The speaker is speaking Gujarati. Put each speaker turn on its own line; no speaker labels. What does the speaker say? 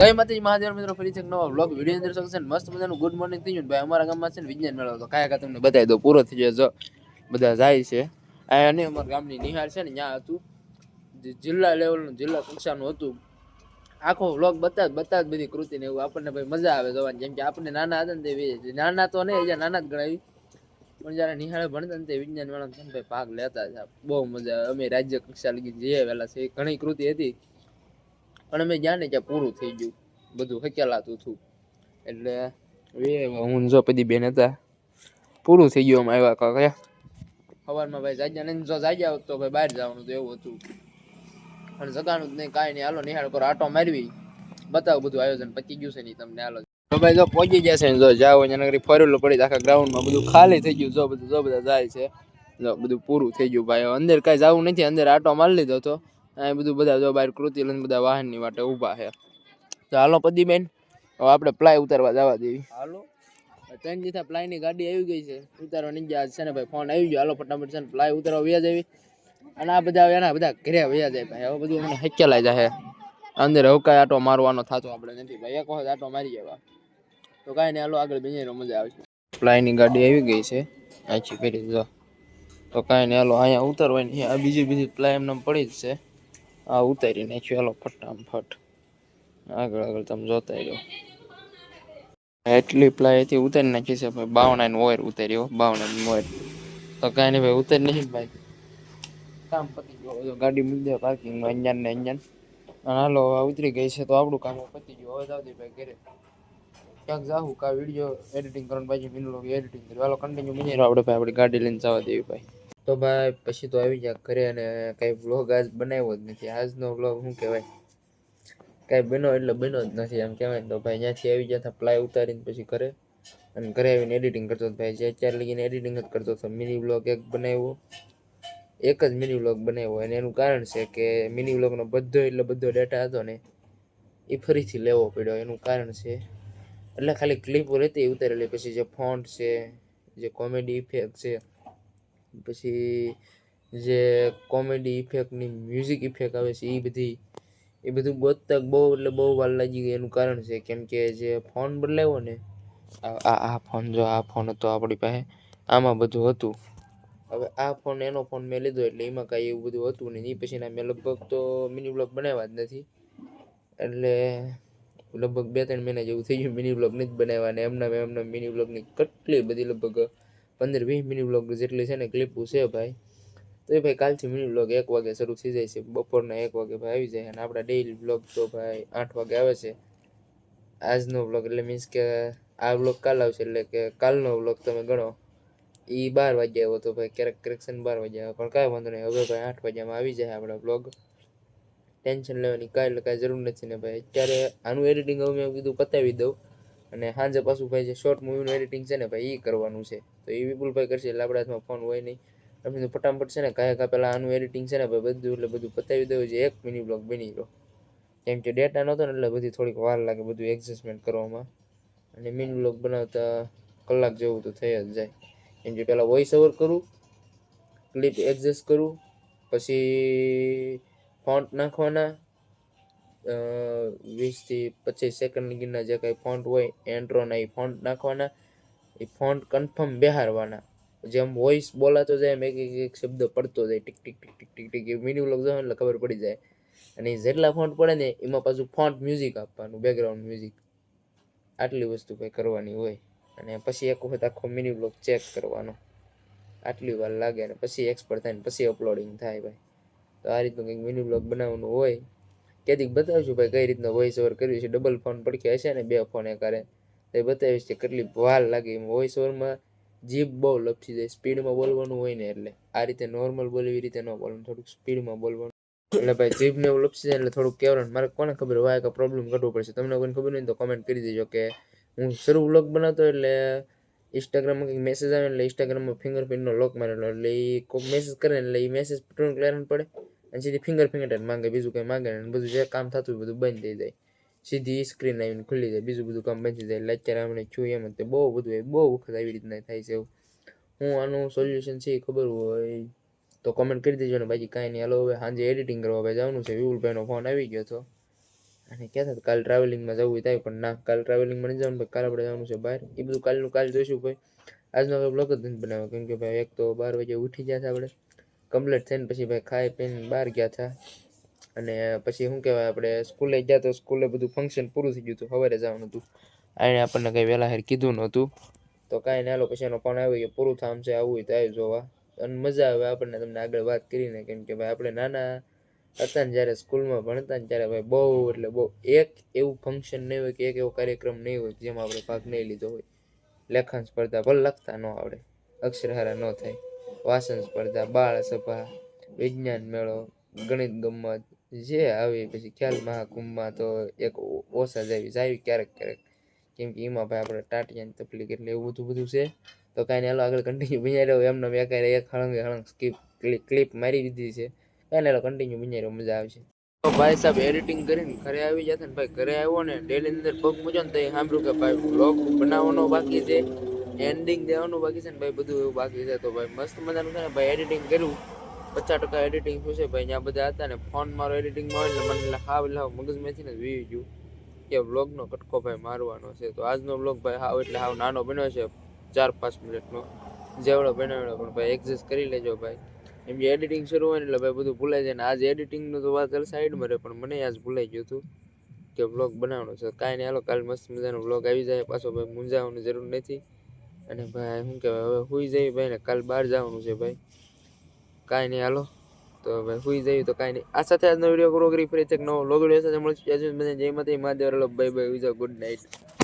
જય માતાજી મહાદેવ મિત્રો, ફરી છે નવો વ્લોગ વીડિયો અંદર શકશે મસ્ત મજાનું ગુડ મોર્નિંગ થઈ ગયું ભાઈ. અમારા ગામમાં છે ને વિજ્ઞાન મેળો. તો કાયા કા તમને બતાવી દો પૂરો થઈ ગયો જો. બધા જાય છે. અહીંયા અમારા ગામની નિહાળ છે ને, ત્યાં હતું. જિલ્લા લેવલનું જિલ્લા કક્ષાનું હતું. આખો વ્લોગ બતા બતા બધી કૃતિ ને એવું. આપણને ભાઈ મજા આવે જોવાની. જેમ કે આપણે નાના હતા ને તે નાના તો નહીં જ્યાં નાના જ ગણાવી પણ જ્યારે નિહાળે ભણતા ને તે વિજ્ઞાન મેળામાં ભાઈ ભાગ લેતા બહુ મજા અમે રાજ્ય કક્ષા લગી જઈએ વહેલા છે ઘણી કૃતિ હતી. પણ અમે જ્યાં ત્યાં પૂરું થઈ ગયું. બધું હકેલાતું હતું. એટલે એ હું જો પદી બેન હતા, પૂરું થઈ ગયું અમે આવ્યા કાકા સવારમાં ભાઈ જાગ્યા નહીં. જો જાગ્યા હોત તો ભાઈ બહાર જવાનું તો એવું હતું. પણ જગાનું જ નહીં, કાંઈ નહીં. હાલો, નિહાળ, કરો. આટો મારવી. બતાવો બધું આયોજન. પતી ગયું છે નહીં તમને? હાલો. તો ભાઈ જો પહોંચી જશે જો જાઓ નગરી ફરેલું પડી આખા ગ્રાઉન્ડમાં બધું ખાલી થઈ ગયું. જો બધું જો બધા જાય છે. જો બધું પૂરું થઈ ગયું ભાઈ. અંદર કાંઈ જવું નથી. અંદર આટો મારી લીધો તો અહીં બધું બધા જો બહાર કૃતિ લઈને બધા વાહનની માટે ઊભા છે. તો હાલો પદીબેન હવે આપણે પ્લાય ઉતારવા જવા દેવી. હાલો. ત્રણ જીથા પ્લાયની ગાડી આવી ગઈ છે. ઉતારવા નહીં ગયા છે ને ભાઈ ફોન આવી ગયો. હાલો ફટાફટ છે ને પ્લાય ઉતારવા વ્યા જવી. અને આ બધા એના બધા ઘરે વ્યા જાય ભાઈ. હવે બધું મને હકેલાઈ જાય અંદર હવે કાંઈ આટો મારવાનો થતો આપણે નથી ભાઈ. એક વખત આટો મારી જવા તો કાંઈ નહીં હાલો આગળ બીજી મજા આવશે પ્લાયની ગાડી આવી ગઈ છે. આછી કરી જો તો કાંઈ નહીં હાલો અહીંયા ઉતરવાની આ બીજી બીજી પ્લાય એમને પડી જ છે. આ ઉતારી નાખ્યું. હાલો, ફટાફટ. આગળ આગળ તમે જોતા રહ્યો એટલી પ્લાયથી ઉતારી નાખી છે ભાઈ બાવણા ઓયર ઉતાર્યો બાવણા ઓયર તો કાંઈ નહીં ભાઈ, ઉતારી નહીં ભાઈ. કામ પતી ગયો ગાડી મૂકી દે પાર્કિંગમાં અંજાન ને અંજાન અને હાલો ઉતરી ગઈ છે, તો આપણું કામ પતી ગયું. હવે જાવ ભાઈ ઘરે. ક્યાંક જાવું કા વીડિયો એડિટિંગ કરવાનું પછી મિનિટ એડિટિંગ કર્યું. હાલો કન્ટિન્યુ રહ્યો આપણે, ભાઈ, આપણી ગાડી લઈને જવા દેવી, ભાઈ. તો ભાઈ, પછી તો આવી ગયા ઘરે અને કઈ વ્લોગ આજ બનાવ્યો જ નથી. આજનો વ્લોગ શું કહેવાય? કાંઈ બન્યો એટલે બન્યો જ નથી, એમ કહેવાય તો ભાઈ, ત્યાંથી આવી ગયા હતા પ્લાય ઉતારીને પછી ઘરે. અને ઘરે આવીને એડિટિંગ કરતો હતો ભાઈ. જે અત્યારે લગીને એડિટિંગ જ કરતો હતો. મિની વ્લોગ એક બનાવ્યો. એક જ મિની વ્લોગ બનાવ્યો. અને એનું કારણ છે કે મિની વ્લોગનો બધો એટલે બધો ડેટા હતો ને, એ ફરીથી લેવો પડ્યો. એનું કારણ છે, એટલે ખાલી ક્લિપો રહેતી ઉતારેલી. પછી જે ફોન્ટ છે, જે કોમેડી ઇફેક્ટ છે પછી જે કોમેડી ઇફેક્ટની મ્યુઝિક ઇફેક્ટ આવે છે એ બધી, એ બધું ગોતતા બહુ, એટલે બહુ વાર લાગી ગઈ એનું કારણ છે કેમ કે જે ફોન બદલાવ્યો ને, આ, આ- ફોન જો આ ફોન હતો આપણી પાસે, આમાં બધું હતું. હવે આ ફોન એનો ફોન મેં લીધો એટલે એમાં કાંઈ એવું બધું હતું નહીં. પછી પછીના મેં લગભગ તો મિની બ્લોગ બનાવ્યા જ નથી. એટલે લગભગ બે, ત્રણ મહિના જેવું થઈ ગયું. મિની બ્લોગ નથી બનાવ્યા અને એમના એમના મિની બ્લોગની કેટલી બધી લગભગ પંદર વીસ મિનિટ બ્લોગ જેટલી છે ને ક્લિપો છે ભાઈ, તો એ ભાઈ કાલથી મિનિટ બ્લોગ એક વાગે શરૂ થઈ જાય છે. બપોરના એક વાગે ભાઈ આવી જાય અને આપણા ડેઇલી બ્લોગ તો ભાઈ આઠ વાગે આવે છે. આજનો બ્લોગ એટલે મીન્સ કે આ બ્લોગ કાલ આવશે એટલે કે કાલનો બ્લોગ તમે ગણો. એ બાર વાગ્યા આવ્યો તો ભાઈ ક્યારેક કરેક્શન બાર વાગ્યા આવે. પણ કાંઈ વાંધો નહીં, હવે ભાઈ આઠ વાગ્યામાં આવી જાય આપણા બ્લોગ ટેન્શન લેવાની કાંઈ એટલે કાંઈ જરૂર નથી ને ભાઈ. અત્યારે આનું એડિટિંગ હવે મેં કીધું પતાવી દઉં. અને સાંજે પાછું ભાઈ જે શોર્ટ મૂવીનું એડિટિંગ છે ને ભાઈ એ કરવાનું છે. તો એ વિપુલભાઈ કરશે, એટલે આપણા હાથમાં ફોન હોય નહીં. આપણે ફટાફટ છે ને કાંઈ કાંઈ પહેલાં આનું એડિટિંગ છે ને ભાઈ બધું, એટલે બધું પતાવી દઉં છે. એક મિની બ્લોગ બની ગયો. કેમ કે ડેટા નહોતો ને, એટલે બધી થોડીક વાર લાગે બધું એડજસ્ટમેન્ટ કરવામાં. અને મિની બ્લોગ બનાવતા કલાક જેવું તો થઈ જ જાય. કેમ કે પહેલાં વોઇસ ઓવર કરું ક્લિપ એડજસ્ટ કરું, પછી ફોન્ટ નાખવાના વીસથી પચીસ સેકન્ડ લગીના જે કાંઈ ફોન્ટ હોય એન્ટ્રોના એ ફોન્ટ નાખવાના એ ફોન્ટ કન્ફર્મ બેહારવાના જેમ વોઇસ બોલાતો જાય, એમ એક એક એક શબ્દ પડતો જાય, tick tick tick tick tick tick mini vlog જો એટલે ખબર પડી જાય. અને જેટલા ફોન્ટ પડે ને, એમાં પાછું ફોન્ટ મ્યુઝિક આપવાનું બેકગ્રાઉન્ડ મ્યુઝિક આટલી વસ્તુ કંઈ કરવાની હોય. અને પછી એક વખત આખો મિની વ્લોગ ચેક કરવાનો. આટલી વાર લાગે અને પછી એક્સપર્ટ થાય ને પછી અપલોડિંગ થાય ભાઈ. તો આ રીતનું કંઈક મિની વ્લોગ બનાવવાનું હોય. ક્યાંથી બતાવશું ભાઈ, કઈ રીતના વોઇસ ઓવર કર્યું છે? ડબલ ફોન પડખે હશે ને, બે ફોન એકારે. તો બતાવીશ કે કેટલી વાર લાગે એમ. વોઇસ ઓવરમાં જીભ બહુ લપસી જાય, સ્પીડમાં બોલવાનું હોય ને એટલે. આ રીતે નોર્મલ બોલે એવી રીતે ન બોલવાનું, થોડુંક સ્પીડમાં બોલવાનું. એટલે ભાઈ, જીભને એવું લપસી જાય એટલે થોડુંક કહેવાનું મારે કોને ખબર હોય કે પ્રોબ્લેમ ઘટવું પડશે. તમને કોઈને ખબર નહીં તો કોમેન્ટ કરી દેજો કે હું શરૂ વ્લોગ બનાવતો એટલે ઇન્સ્ટાગ્રામમાં કંઈક મેસેજ આવે એટલે ઇન્સ્ટાગ્રામમાં ફિંગરપ્રિન્ટનો લોક મારેલો. એટલે એ કોઈક મેસેજ કરે એટલે એ મેસેજ થોડું ક્લિયર પડે. અને સીધી ફિંગર ફિંગર માંગે, બીજું કંઈ માંગે ને બધું જે કામ થતું બધું બંધ થઈ જાય. સીધી સ્ક્રીન આવીને ખુલ્લી જાય. બીજું બધું કામ થઈ જાય. અત્યારે આપણે છું એમ તે બહુ બધું હોય બહુ વખત આવી રીતના થાય છે હું આનું સોલ્યુશન છે એ ખબર હોય તો કમેન્ટ કરી દેજો ને બાકી કાંઈ નહીં. હાલો, હવે સાંજે એડિટિંગ કરવા ભાઈ જવાનું છે. વિપુલભાઈનો ફોન આવી ગયો હતો અને કહેતા હતા કાલ ટ્રાવેલિંગમાં જવું થાય પણ ના. કાલ ટ્રાવેલિંગમાં નહીં જવાનું ભાઈ. કાલ આપણે જવાનું છે બહાર. એ બધું કાલનું કાલ જોઈશું ભાઈ. આજનો બ્લોગ જ નથી બનાવ્યો. કેમ કે ભાઈ, એક તો બાર વાગે ઉઠી ગયા હતા આપણે. કમ્પ્લીટ થઈને પછી ભાઈ ખાઈ પીને બહાર ગયા હતા. અને પછી શું કહેવાય, આપણે સ્કૂલે ગયા તો સ્કૂલે બધું ફંક્શન પૂરું થઈ ગયું હતું, સવારે જવાનું હતું. એણે આપણને કંઈ વહેલા હેર કીધું નહોતું. તો કાંઈ ના પછી એનો ફોન આવ્યો કે પૂરું થામ છે, આવું હોય તો આવી જોવા. અને મજા આવે આપણને તમને આગળ વાત કરીને, કેમ કે ભાઈ આપણે નાના હતા ને જ્યારે સ્કૂલમાં ભણતા ને ત્યારે ભાઈ બહુ એટલે બહુ એક એવું ફંક્શન નહીં હોય કે એક એવો કાર્યક્રમ નહીં હોય જેમાં આપણે ભાગ નહીં લીધો હોય. લેખન સ્પર્ધા ભલે લખતા ન આવડે, અક્ષરહારા ન થાય. વાસન સ્પર્ધા બાળ સભા વિજ્ઞાન મેળો, ગણિત ગમત જે આવી પછી ખ્યાલ મહાકુંભમાં તો એક ઓ- ઓછા જ આવી જાય ક્યારેક ક્યારેક. કેમ કે એમાં ભાઈ આપણે ટાટિયાની તકલીફ એટલે એવું બધું બધું છે. તો કાંઈ હાલો આગળ કન્ટિન્યુ બન્યા રહ્યો એમને મેં કાંઈ એક હળંગ હળંગ સ્કીપ ક્લિપ મારી દીધી છે. કાંઈ હાલો કન્ટિન્યુ બન્યા રહ્યો મજા આવશે. તો ભાઈ સાહેબ એડિટિંગ કરીને ઘરે આવી જતા ને ભાઈ, ઘરે આવ્યો ને ડેલી અંદર પગ મૂક્યો ને તો સાંભળ્યું કે ભાઈ બ્લોગ બનાવવાનો બાકી છે. એન્ડિંગ દેવાનું બાકી છે ને ભાઈ, બધું એવું બાકી છે. તો ભાઈ મસ્ત મજાનું છે ને ભાઈ એડિટિંગ કર્યું. પચાસ ટકા એડિટિંગ થશે ભાઈ? ત્યાં બધા હતા ને ફોન મારો એડિટિંગમાં હોય એટલે મને હાવ હાવ મગજમાંથી ને વી ગયું કે વ્લોગનો કટકો ભાઈ મારવાનો છે. તો આજનો વ્લોગ ભાઈ હાવ એટલે હાવ નાનો બન્યો છે, ચાર પાંચ મિનિટનો. જેવડો બનાવ્યો પણ ભાઈ એડજસ્ટ કરી લેજો ભાઈ. એમ કે એડિટિંગ શરૂ હોય ને એટલે ભાઈ બધું ભૂલાઈ જાય ને આજે એડિટિંગનું તો વાત સાઈડમાં રહે, પણ મને આજ ભૂલાઈ ગયું હતું કે વ્લોગ બનાવવાનો છે. કાંઈ નહીં, હાલો કાલ મસ્ત મજાનો વ્લોગ આવી જાય. પાછો ભાઈ મૂંઝાવાની જરૂર નથી. અને ભાઈ શું કહેવાય, હવે સુઈ જાય ભાઈ ને કાલ બહાર જવાનું છે ભાઈ. કાંઈ નહીં, હાલો. તો ભાઈ સુઈ જઈએ તો કાંઈ નહીં. આ સાથે આજનો વીડિયો પૂરો કરી, ફરી એક નવો લોગ વીડિયો સાથે મળશું. જય માતા Mahadev bye bye good night.